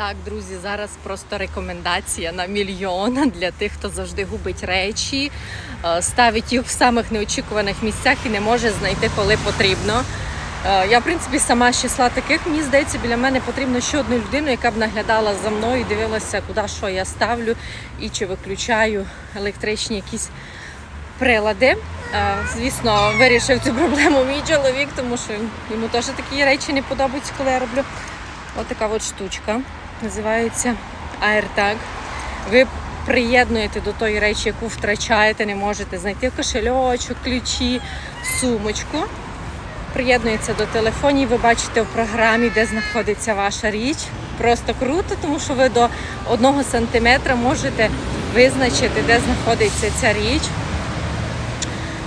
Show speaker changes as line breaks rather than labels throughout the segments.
Так, друзі, зараз просто рекомендація на мільйон для тих, хто завжди губить речі, е, ставить їх в самих неочікуваних місцях і не може знайти, коли потрібно. Е, Я, в принципі, сама з числа таких. Мені здається, біля мене потрібно ще одну людину, яка б наглядала за мною, дивилася, куди що я ставлю і чи виключаю електричні якісь прилади. Е, Звісно, вирішив цю проблему мій чоловік, тому що йому теж такі речі не подобаються, коли я роблю. Ось така от штучка. Називається AirTag. Ви приєднуєте до тої речі, яку втрачаєте, не можете знайти кошельочок, ключі, сумочку. Приєднується до телефонів, ви бачите в програмі, де знаходиться ваша річ. Просто круто, тому що ви до одного сантиметра можете визначити, де знаходиться ця річ.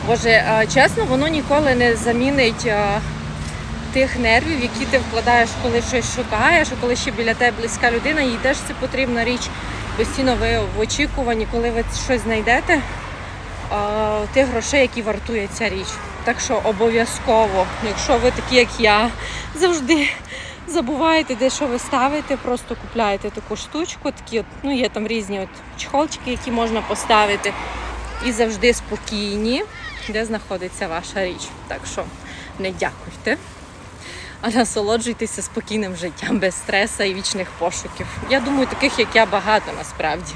Боже, чесно, воно ніколи не замінить тих нервів, які ти вкладаєш, коли щось шукаєш, а коли ще біля тебе близька людина, їй теж це потрібна річ. Постійно ви в очікуванні, коли ви щось знайдете, тих грошей, які вартує ця річ. Так що обов'язково, якщо ви такі, як я, завжди забуваєте, де що ви ставите, просто купляєте таку штучку, такі от, ну є там різні от чехолчики, які можна поставити, і завжди спокійні, де знаходиться ваша річ. Так що не дякуйте, а насолоджуйтеся спокійним життям без стреса і вічних пошуків. Я думаю, таких як я багато насправді.